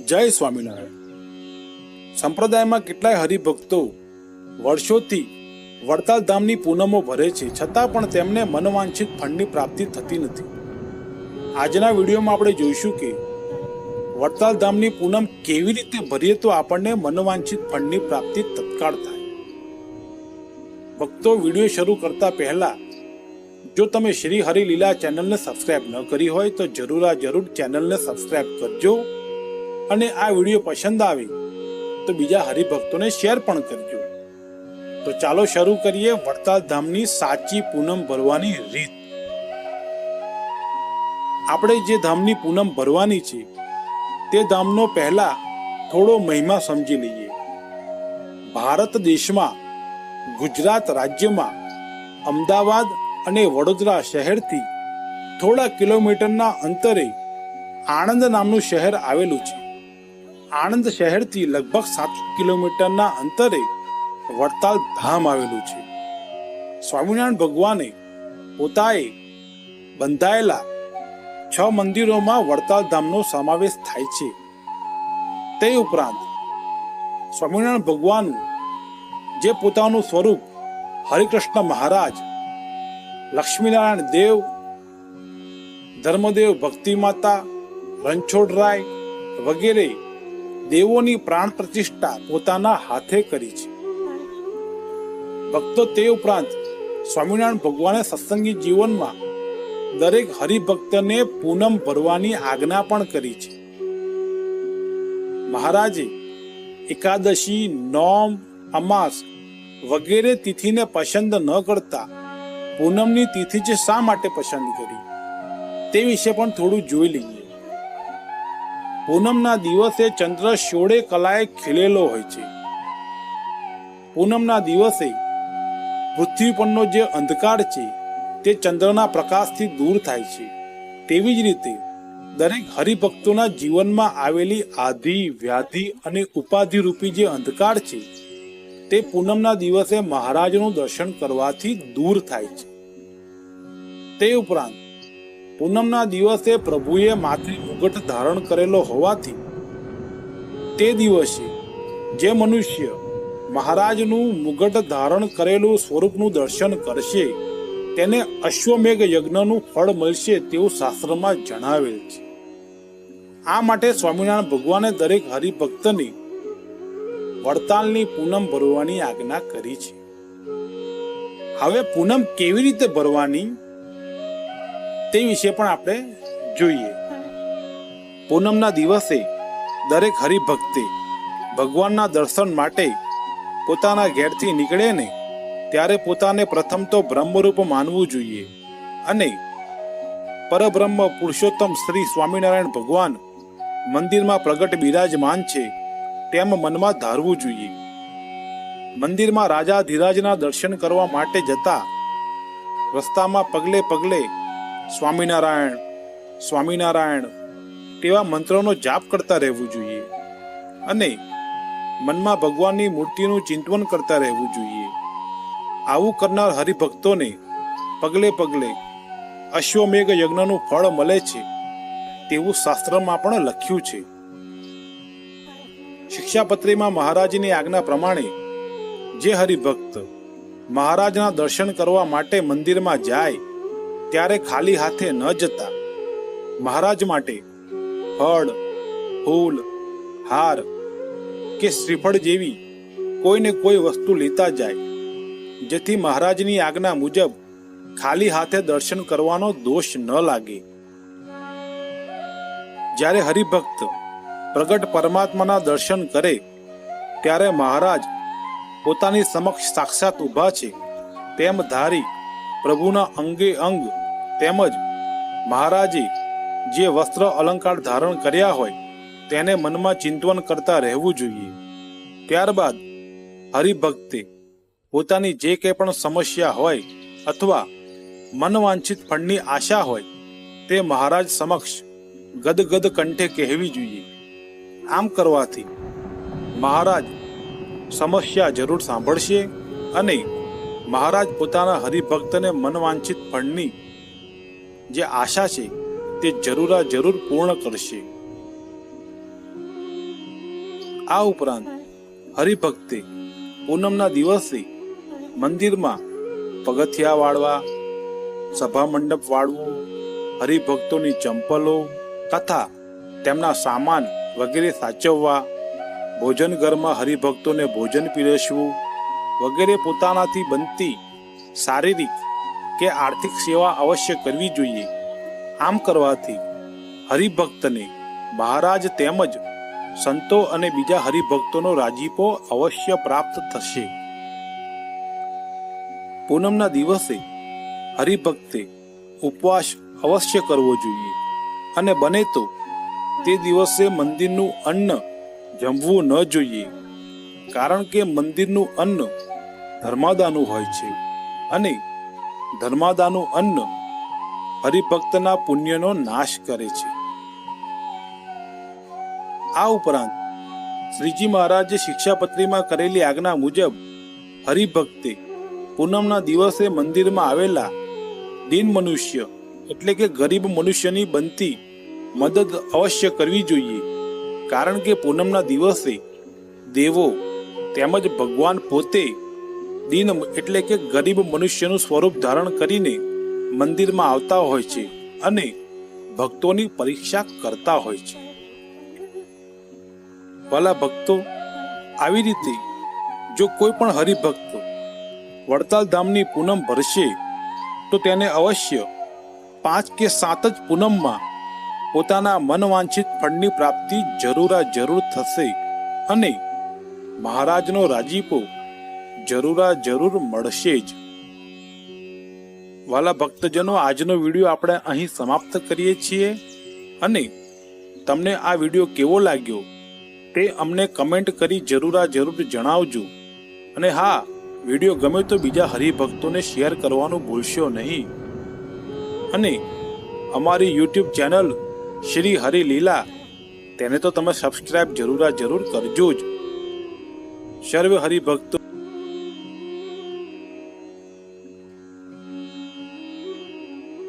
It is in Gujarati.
જય સ્વામિનારાયણ. સંપ્રદાયમાં કેટલાય હરિભક્તો વર્ષોથી વડતાલ ધામની પૂનમો ભરે છે, છતાં પણ તેમને મનવાંછિત ફંડની પ્રાપ્તિ થતી નથી. આજના વિડીયોમાં આપણે જોઈશું કે વડતાલ ધામની પૂનમ કેવી રીતે ભરીએ તો આપણને મનવાંછિત ફંડની પ્રાપ્તિ તત્કાળ થાય. ભક્તો વીડિયો શરૂ કરતા પહેલા, જો તમે શ્રી હરિ લીલા ચેનલને સબસ્ક્રાઇબ ન કરી હોય તો જરૂર આ જરૂર ચેનલને સબસ્ક્રાઇબ કરજો. અને આ વીડિયો પસંદ આવે, તો બીજા હરિભક્તોને શેર પણ કરજો. તો ચાલો શરૂ કરીએ વડતાલ ધામની સાચી પૂનમ ભરવાની રીત. આપણે જે ધામની પૂનમ ભરવાની છે, તે ધામનો પહેલા થોડો મહિમા સમજી લઈએ. ભારત દેશમાં, ગુજરાત રાજ્યમાં, અમદાવાદ અને વડોદરા શહેરથી થોડા કિલોમીટરના અંતરે આણંદ નામનું શહેર આવેલું છે. આણંદ શહેરથી લગભગ સાત કિલોમીટરના અંતરે વડતાલ ધામ આવેલું છે. સ્વામિનારાયણ ભગવાને પોતાએ બંધાયેલા છ મંદિરોમાં વડતાલ ધામનો સમાવેશ થાય છે. તે ઉપરાંત સ્વામિનારાયણ ભગવાન જે પોતાનું સ્વરૂપ હરિકૃષ્ણ મહારાજ, લક્ષ્મીનારાયણ દેવ, ધર્મદેવ ભક્તિ માતા, રણછોડરાય વગેરે દેવોની પ્રાણ પ્રતિષ્ઠા પોતાના હાથે કરી છે. ભક્તો તે ઉપરાંત સ્વામિનારાયણ ભગવાને સત્સંગી જીવનમાં દરેક હરિભક્તને પૂનમ ભરવાની આજ્ઞા પણ કરી છે. મહારાજે એકાદશી, નોમ, અમાસ વગેરે તિથિને પસંદ ન કરતા પૂનમની તિથિ જ શા માટે પસંદ કરી? તે વિશે પણ થોડું જોઈ લઈએ. પૂનમના દિવસે ચંદ્ર સોળે કલાએ ખીલેલો હોય છે. પૂનમના દિવસે પૃથ્વી પરનો જે અંધકાર છે, તે ચંદ્રના પ્રકાશથી દૂર થાય છે. તેવી જ રીતે દરેક હરિભક્તોના જીવનમાં આવેલી આધિ, વ્યાધિ અને ઉપાધિ રૂપી જે અંધકાર છે, તે પૂનમના દિવસે મહારાજનું દર્શન કરવાથી દૂર થાય છે. તે ઉપરાંત પૂનમના દિવસે પ્રભુએ માથે મુગટ ધારણ કરેલો હોવાથી તે દિવસે જે મનુષ્ય મહારાજનું મુગટ ધારણ કરેલું સ્વરૂપનું દર્શન કરશે, તેને અશ્વમેઘ યજ્ઞનું ફળ મળશે તેવું શાસ્ત્રમાં જણાવેલ છે. આ માટે સ્વામિનારાયણ ભગવાને દરેક હરિભક્તની વડતાલની પૂનમ ભરવાની આજ્ઞા કરી છે. હવે પૂનમ કેવી રીતે ભરવાની? તે વિશે પણ આપણે જોઈએ. પૂનમના દિવસે દરેક હરિભક્તે ભગવાનના દર્શન માટે પોતાના ઘેરથી નીકળે ને ત્યારે પોતાને પ્રથમ તો બ્રહ્મરૂપ માનવું જોઈએ અને પરબ્રહ્મ પુરુષોત્તમ શ્રી સ્વામિનારાયણ ભગવાન મંદિરમાં પ્રગટ બિરાજમાન છે તેમ મનમાં ધારવું જોઈએ. મંદિરમાં રાજા ધીરાજના દર્શન કરવા માટે જતા રસ્તામાં પગલે પગલે સ્વામિનારાયણ સ્વામિનારાયણ તેવા મંત્રોનો જાપ કરતા રહેવું જોઈએ અને મનમાં ભગવાનની મૂર્તિનું ચિંતવન કરતા રહેવું જોઈએ. આવું કરનાર હરિભક્તોને પગલે પગલે અશ્વમેઘ યજ્ઞનું ફળ મળે છે તેવું શાસ્ત્રમાં પણ લખ્યું છે. શિક્ષાપત્રીમાં મહારાજની આજ્ઞા પ્રમાણે જે હરિભક્ત મહારાજના દર્શન કરવા માટે મંદિરમાં જાય ત્યારે ખાલી હાથે ન જતા. મહારાજ માટે ફળ, ફૂલ, હાર કે શ્રીફળ જેવી કોઈને કોઈ વસ્તુ લેતા જાય. જેથી મહારાજની આજ્ઞા મુજબ ખાલી હાથે દર્શન કરવાનો દોષ ન લાગે. જ્યારે હરિભક્ત પ્રગટ પરમાત્માના દર્શન કરે, ત્યારે મહારાજ પોતાની સમક્ષ સાક્ષાત ઊભા છે, તેમ ધારી પ્રભુના અંગે અંગ તેમજ મહારાજે જે વસ્ત્ર અલંકાર ધારણ કર્યા હોય તેને મનમાં ચિંતવન કરતા રહેવું જોઈએ. ત્યારબાદ હરિભક્તે પોતાની જે કંઈ પણ સમસ્યા હોય અથવા મનવાંછિત ફળની આશા હોય તે મહારાજ સમક્ષ ગદગદ કંઠે કહેવી જોઈએ. આમ કરવાથી મહારાજ સમસ્યા જરૂર સાંભળશે અને મહારાજ પોતાના હરિભક્તને મનવાંછિત ફળની જે આશા છે તે જરૂરા જરૂર પૂર્ણ કરશે. આ ઉપરાંત હરિભક્તે પૂનમના દિવસે મંદિરમાં પગથિયા વાળવા, સભા મંડપ વાળવું, હરિભક્તોની ચંપલો તથા તેમના સામાન વગેરે સાચવવા, ભોજન ઘરમાં હરિભક્તોને ભોજન પીરસવું વગેરે પોતાનાથી બનતી શારીરિક કે આર્થિક સેવા અવશ્ય કરવી જોઈએ. આમ કરવાથી હરિભક્તને મહારાજ તેમજ સંતો અને બીજા હરિભક્તોનો રાજીપો અવશ્ય પ્રાપ્ત થશે. પૂનમના દિવસે હરિભક્તે ઉપવાસ અવશ્ય કરવો જોઈએ અને બને તો તે દિવસે મંદિરનું અન્ન જમવું ન જોઈએ. કારણ કે મંદિરનું અન્ન ધર્માદાનું હોય છે. અને ધર્માદાનું અન્ન હરિભક્તના પુણ્યનો નાશ કરે છે. આ ઉપરાંત શ્રીજી મહારાજે શિક્ષાપત્રીમાં કરેલી આજ્ઞા મુજબ હરિભક્તે પૂનમના દિવસે મંદિરમાં આવેલા દીન મનુષ્ય એટલે કે ગરીબ મનુષ્યની બનતી મદદ અવશ્ય કરવી જોઈએ. કારણ કે પૂનમના દિવસે દેવો તેમજ ભગવાન પોતે દીન એટલે કે ગરીબ મનુષ્યનું સ્વરૂપ ધારણ કરીને મંદિરમાં આવતા હોય છે અને ભક્તોની પરીક્ષા કરતા હોય છે. ભલા ભક્તો, આવી રીતે જો કોઈ પણ હરિભક્ત વડતાલ ધામની પૂનમ ભરશે, તો તેને અવશ્ય પાંચ કે સાત જ પૂનમમાં પોતાના મનવાંછિત ફળની પ્રાપ્તિ જરૂરા જરૂર થશે અને મહારાજનો રાજીપો જરૂરા જરૂર મળશે જ. વાલા ભક્તજનો, આજનો વીડિયો આપણે અહીં સમાપ્ત કરીએ છીએ. અને તમને આ વીડિયો કેવો લાગ્યો તે અમને કમેન્ટ કરી જરૂરા જરૂર જણાવજો. અને હા, વીડિયો ગમે તો બીજા હરિભક્તોને શેર કરવાનું ભૂલશો નહીં. અને અમારી યુટ્યુબ ચેનલ શ્રી હરિલીલા તેને તો તમે સબસ્ક્રાઇબ જરૂરા જરૂર કરજો જ. સર્વે હરિભક્તો